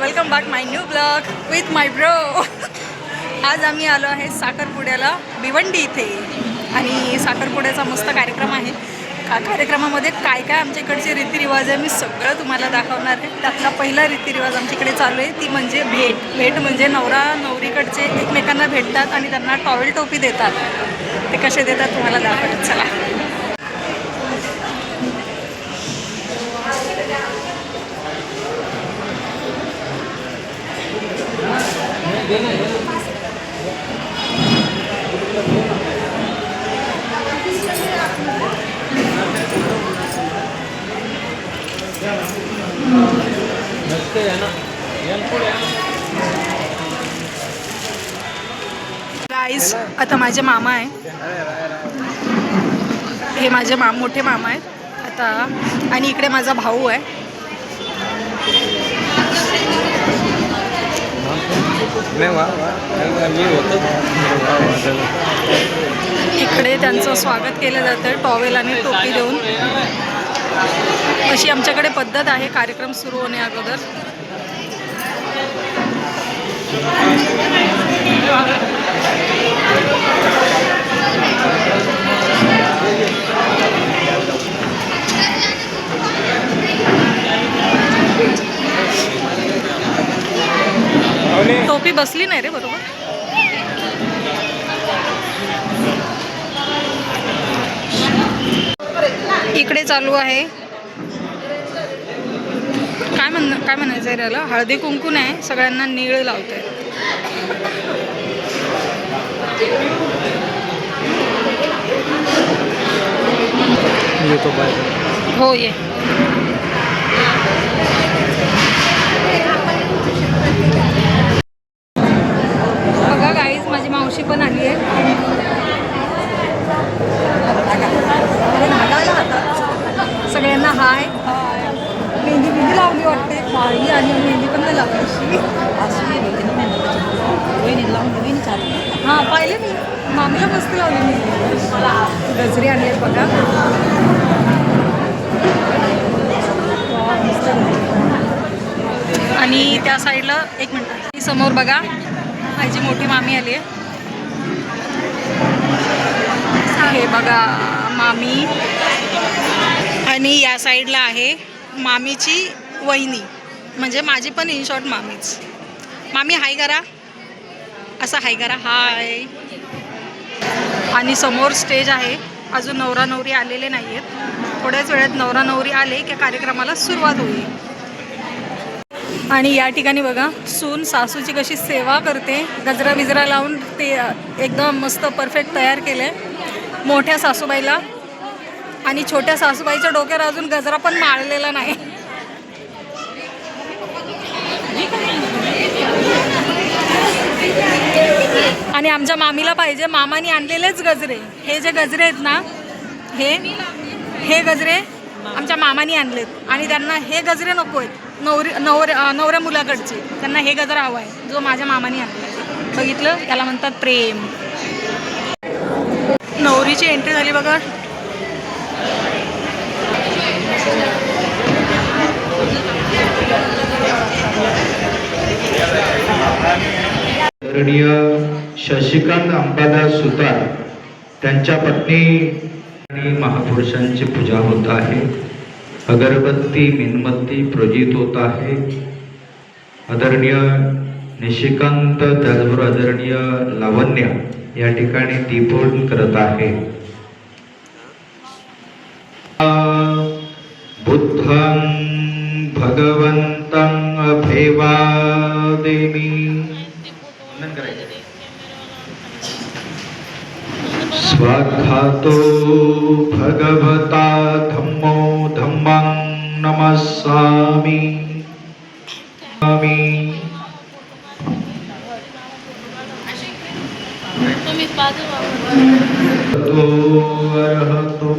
Welcome back my new vlog with my bro आज आम्ही आलो आहे साखरपुड्याला भिवंडी इथे. आणि साखरपुड्याचा मस्त कार्यक्रम आहे. का कार्यक्रमामध्ये काय काय आमच्या इकडचे रीतिरिवाज आहे मी सगळं तुम्हाला दाखवणार आहे. त्यातला पहिला रीतिरिवाज आमच्याकडे चालू आहे ती म्हणजे भेट. भेट म्हणजे नवरा नवरीकडचे एकमेकांना भेटतात आणि त्यांना टॉवेल टोपी देतात. ते कसे देतात तुम्हाला दाखवत. चला. गाईज आता माझे मामा आहे. हे माझे मा मोठे मामा आहेत. आता आणि इकडे माझा भाऊ आहे. नाही वा मी होतो. इकडे त्यांचं स्वागत केलं जातं टॉवेल आणि टोपी देऊन. अशी आमच्याकडे पद्धत आहे कार्यक्रम सुरू होणे अगोदर. टोपी बसली नाही रे बरोबर? इकडे चालू आहे. काय म्हण काय म्हणायचं आहे त्याला हळदी कुंकून आहे सगळ्यांना नीळ लावत आहे हो ये बघा गाईज माझी मावशी पण आली आहे सगळ्यांना हाय मेहंदी मेहंदी लावली वाटते बाई आणि मेहंदी पण नाही लावली हां पाहिले मी मामीला मस्त लावली मी गजरी आणली आहेत बघा वा, मस्त गजरी. आणि त्या साईडला एक मिनटं. समोर बघा माझी मोठी मामी आली आहे. हे बघा मामी. आणि या साईडला आहे मामीची वहिनी. म्हणजे माझी पण इन शॉर्ट मामीच. मामी हाय करा. असं हाय करा. हाय. आणि समोर स्टेज आहे. अजून नवरा नवरी आलेले नाही आहेत थोड्याच वेळात नवरा नवरी आले की कार्यक्रमाला सुरुवात होईल. आणि या ठिकाणी बघा सून सासूची कशी सेवा करते. गजरा बिजरा लावून ते एकदम मस्त परफेक्ट तयार केलं आहे मोठ्या सासूबाईला. आणि छोट्या सासूबाईच्या डोक्यावर अजून गजरा पण माळलेला नाही. आणि आमच्या मामीला पाहिजे. मामाने आणलेलेच गजरे. हे जे गजरे आहेत ना हे हे गजरे आमच्या मामाने आणलेत. आणि त्यांना हे गजरे नको आहेत नवरी नवऱ्या नवऱ्या मुलाकडचे. त्यांना हे गजर हवं आहे. जो माझ्या मामाने आणला बघितलं? याला म्हणतात प्रेम. नवरीची एंट्री झाली बघा. आदरणीय शशिकांत अंबादास सुतार त्यांच्या पत्नी आणि महापुरुषांची पूजा होत आहे. अगरबत्ती मेणबत्ती प्रजित होत आहे. आदरणीय निशिकांत त्याचबरोबर आदरणीय लावण्य या ठिकाणी दीपोन करत आहे. बुद्धं भगवन्तं अभेवादेमी वंदन भगवता धम्मो धम्मं नमस्सामि। स्वामी तो अर्हतो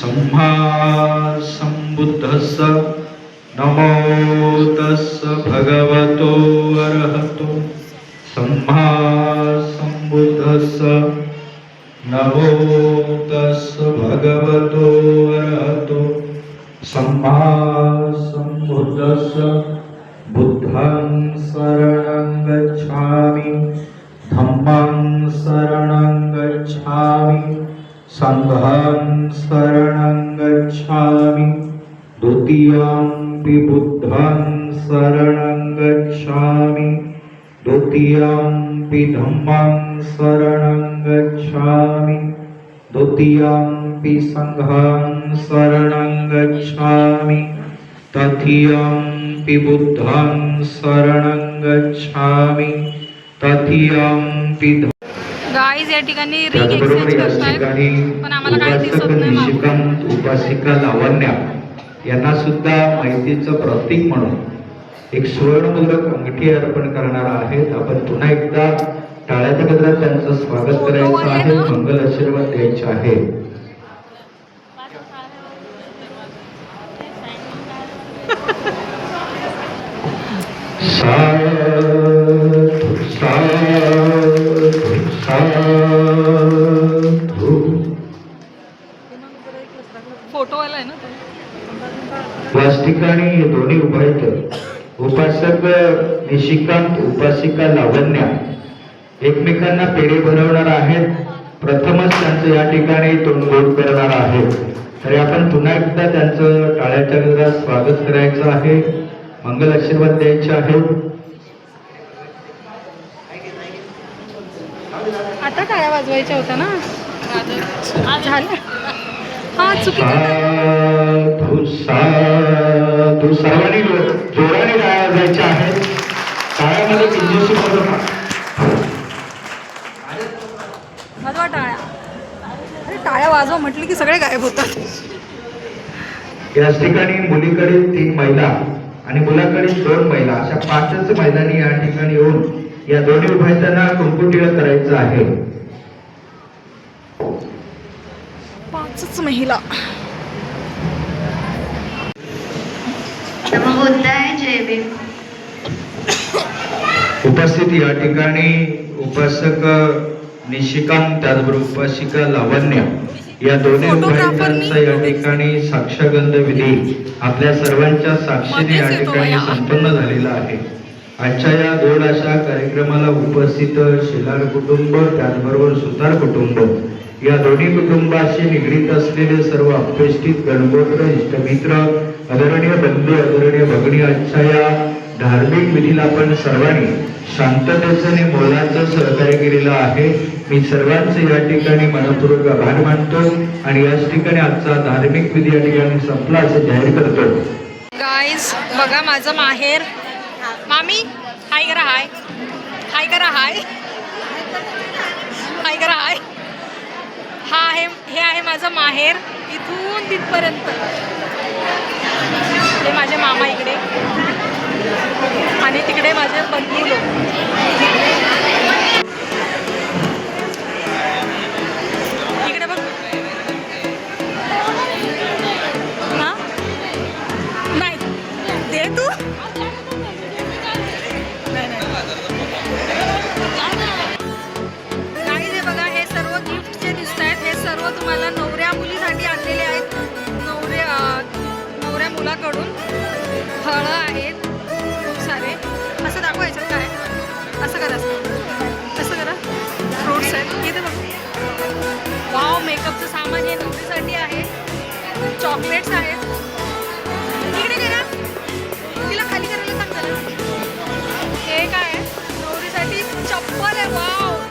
सम्मा सम्बुद्धस्स नमो तस्स भगवतो अर्हतो सम्मा सम्बुद्धस्स नमो तस् भगवतो अरहतो सम्मा सम्बुद्धस्स बुद्धं शरणं गच्छामि। धम्मं शरणं गच्छामि। सङ्घं शरणं गच्छामि। द्वितीयं बुद्धं शरणं गच्छामि। द्वितीयंपि धम्मं शरणं द्वितीयंपि सङ्घं शरणं गच्छामि। तृतीयंपि बुद्धं शरणं गच्छामि। तृतीयंपि गाईज या ठिकाणी रिंग त्याचबरोबर एक्सचेंज या करतायत ठिकाणी पण आम्हाला काही उपासक दिसत नाही मागून. निशिकांत उपासिका लावण्या यांना सुद्धा माहितीचं प्रतीक म्हणून एक सुवर्णमुद्रक अंगठी अर्पण करणार आहेत. आपण पुन्हा एकदा टाळ्याच्या गजरात त्यांचं स्वागत करायचं आहे? मंगल आशीर्वाद द्यायचे आहे फोटोवाला ना? याच ठिकाणी दोन्ही उपासक निशिकांत उपासिका लावण्या एकमेकांना पेढे भरवणार आहेत. प्रथमच त्यांचं या ठिकाणी तोंडगोड करणार आहेत तरी आपण पुन्हा एकदा त्यांचं टाळ्याच्या गजरात स्वागत करायचं आहे. मंगल आशीर्वाद द्यायचे आहेत. आता टाळ्या वाजवायच्या होत्या ना? झालं. हा साधू साधू सर्वांनी जोराने टाळ्या वाजवायच्या आहेत. टाळ्यामध्ये किंचितशी बदल नका. वाजवा टाळ्या अरे टाळ्या वाजवा म्हटली की सगळे गायब होतात. याच ठिकाणी मुलीकडे तीन महिला आणि मुलाकडे दोन महिला अशा पाचच महिलांनी या ठिकाणी येऊन या दोन्ही उभायतांना कुंकू टिळक करायचं आहे. पाचच महिला. उपस्थित या ठिकाणी उपासक निशिकांत त्याचबरोबर उपासिका लावण्य. या दोन्ही उभायतांचा या ठिकाणी साक्षगंध विधी आपल्या सर्वांच्या साक्षीने या ठिकाणी. संपन्न झालेला आहे. आजच्या या दोन अशा कार्यक्रमाला उपस्थित शेलार कुटुंब त्याचबरोबर सुतार कुटुंब या दोन्ही कुटुंबाशी निगडीत असलेले सर्व अपेष्टित गणगोत्र इष्टमित्र आदरणीय बंधू आदरणीय भगिनी आजच्या या धार्मिक विधीला आपण सर्वांनी शांततेचं आणि मोलाचं सहकार्य केलेलं आहे. मी सर्वांचे या ठिकाणी मनपूर्वक आभार मानतो आणि याच ठिकाणी आजचा धार्मिक विधी या ठिकाणी संपला असं जाहीर करतो गाईज बघा माझं माहेर. मामी हाय करा हाय. हाय करा हाय. हाय करा हाय. हा आहे हे आहे माझं माहेर. इथून तिथपर्यंत. हे माझे मामा इकडे. आणि तिकडे माझे बंधू लोक. सामान आहे. चॉकलेट्स आहेत. तिकडे घे तिला खाली करायला सांग जरा. हे काय आहे. नवरीसाठी चप्पल आहे वाव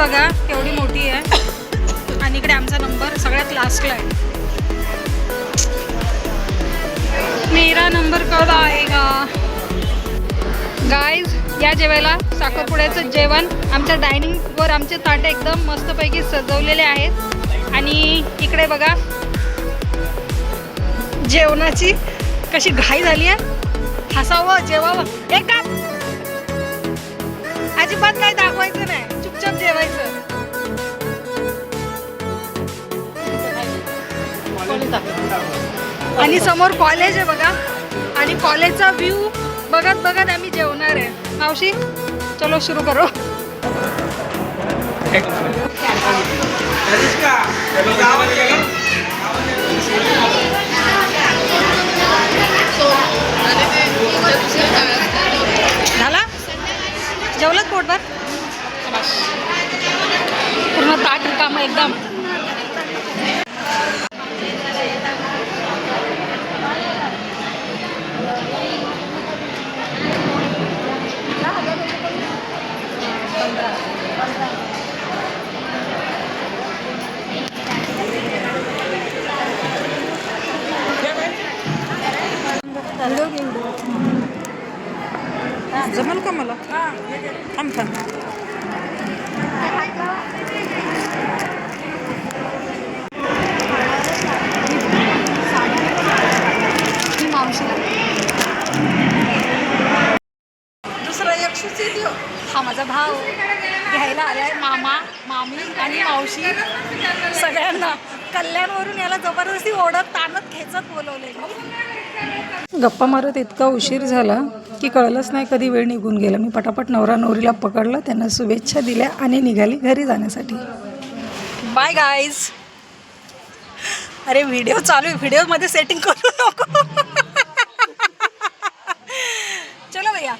बघा केवढी मोठी आहे. आणि इकडे आमचा नंबर सगळ्यात लास्टला आहे. मेरा नंबर कब आएगा? गाईज या जेवायला साखरपुड्याचं जेवण आमच्या डायनिंगवर आमचे ताटे एकदम मस्तपैकी सजवलेले आहेत. आणि इकडे बघा जेवणाची कशी घाई झाली आहे. हसावं जेवावं. एक का अजिबात काही दाखवायचं नाही. चुपचाप जेवायचं. आणि समोर कॉलेज आहे बघा. आणि कॉलेजचा व्ह्यू बघत बघत आम्ही जेवणार आहे. मावशी चलो सुरू करो. झाला? जेवलंच पोटभर पूर्ण ताट काम एकदम जमल का मला थांब थांब दुसरा एक सुचेल हा माझा भाऊ घ्यायला आलाय मामा मामी मावशी सगळ्यांना कल्याणवरून याला जबरदस्ती ओढत ताणत खेचत बोलवले गप्पा मारत इतका उशीर झाला की कळलंच नाही कधी वेळ निघून गेला. मी पटापट नवरा नवरीला पकडलं त्यांना शुभेच्छा दिल्या आणि निघाली घरी जाण्यासाठी. बाय गाईज अरे व्हिडिओ चालू आहे. व्हिडिओमध्ये सेटिंग करू नको. चलो भैया.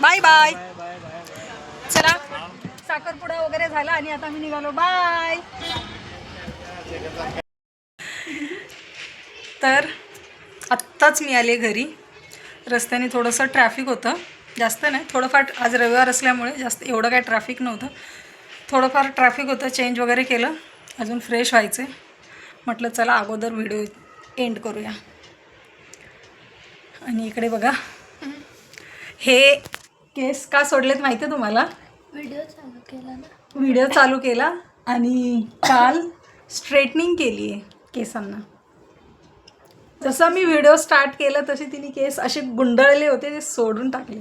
बाय बाय साखरपुडा वगैरे झाला आणि आता मी निघालो. बाय तर आत्ताच मी आले घरी. रस्त्याने थोडंसं ट्रॅफिक होतं. जास्त नाही थोडंफार आज रविवार असल्यामुळे जास्त एवढं काय ट्रॅफिक नव्हतं. थोडंफार ट्रॅफिक होतं चेंज वगैरे केलं. अजून फ्रेश व्हायचं आहे. म्हटलं चला अगोदर व्हिडिओ एंड करूया. आणि इकडे बघा. हे केस का सोडलेत माहिती आहे तुम्हाला? व्हिडिओ चालू केला ना? व्हिडिओ चालू केला आणि काल स्ट्रेटनिंग केली आहे केसांना. जसं मी व्हिडिओ स्टार्ट केला तसे तिने केस असे गुंडळले होते ते सोडून टाकले.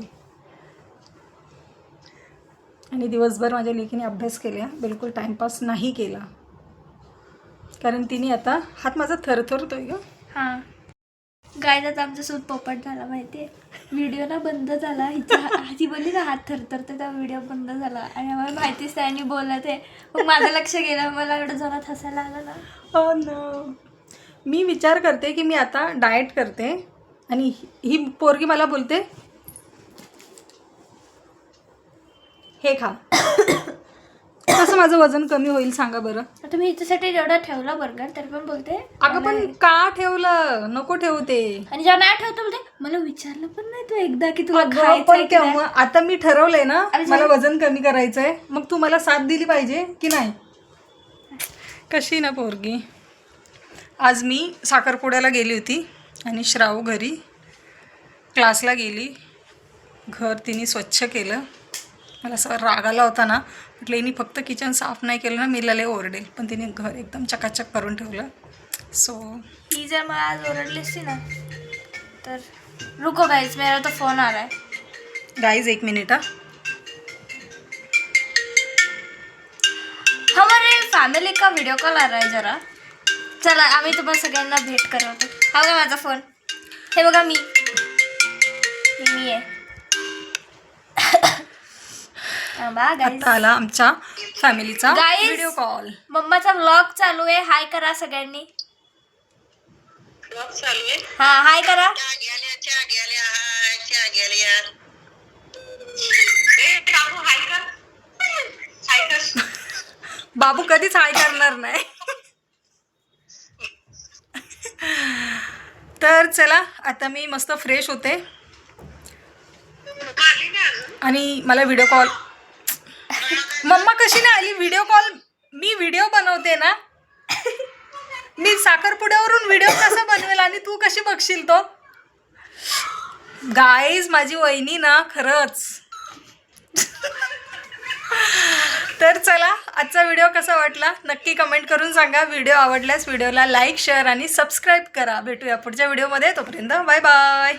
आणि दिवसभर माझ्या लेकीने अभ्यास केला बिलकुल टाईमपास नाही केला. कारण तिने आता हात माझा थरथरतोय ग. हां. गायनात आमचा सूट पोपट झाला माहितीये? व्हिडिओ ना बंद झाला. हिचा ती बोलली ना हात थरथरते त्या व्हिडिओ बंद झाला. आणि आम्हाला माहितीच त्यांनी बोलत आहे. मग माझं लक्ष गेलं मला एवढं जोरात हसायला आलं ना. हो ना. मी विचार करते की मी आता डाएट करते. आणि ही पोरगी मला बोलते हे खा. कसं माझं वजन कमी होईल सांगा बरं? आता मी हिच्यासाठी एवढा ठेवला बर्गर तरी पण बोलते. अगं पण का ठेवलं? नको ठेवते आणि जेव्हा नाही ठेवतो बोलते मला विचारलं पण नाही तू एकदा की तुला खायचं? केव्हा आता मी ठरवलंय ना अरे मला वजन कमी करायचंय मग तू मला साथ दिली पाहिजे की नाही? कशी ना पोरगी. आज मी साखरपुड्याला गेली होती आणि श्रावू घरी क्लासला गेली. घर तिने स्वच्छ केलं. मला असं राग आला होता ना. म्हटलं हिने फक्त किचन साफ नाही केलं ना मी लले ओरडेल. पण तिने घर एकदम चकाचक करून ठेवलं. सो ही जर मला आज ओरडली असती ना तर रुको गाईज मेरा तो फोन आ रहा है. गाईज एक मिनिट हा. हमारे फॅमिली का व्हिडिओ कॉल आ रहा है जरा. चला आम्ही तुम्हाला सगळ्यांना भेट करवतो. हा बघा माझा फोन हे बघा मी. मी आहे. थांबा guys. आता आला आमच्या फॅमिलीचा Guys. व्हिडिओ कॉल मम्माचा व्लॉग चालू आहे. हाय करा सगळ्यांनी. हा हाय करा. बाबू कधीच हाय करणार नाही. तर चला आता मी मस्त फ्रेश होते. आणि मला व्हिडिओ कॉल मम्मा कशी नाही आली? व्हिडिओ कॉल मी व्हिडिओ बनवते ना. मी साखरपुड्यावरून व्हिडिओ कसा बनवेल आणि तू कशी बघशील तो? गाईज माझी वहिनी ना खरंच. तर चला आजचा व्हिडिओ कसा वाटला? नक्की कमेंट करून सांगा. व्हिडिओ आवडल्यास व्हिडिओला लाईक शेअर आणि सबस्क्राईब करा. भेटूया पुढच्या व्हिडिओमध्ये तोपर्यंत बाय बाय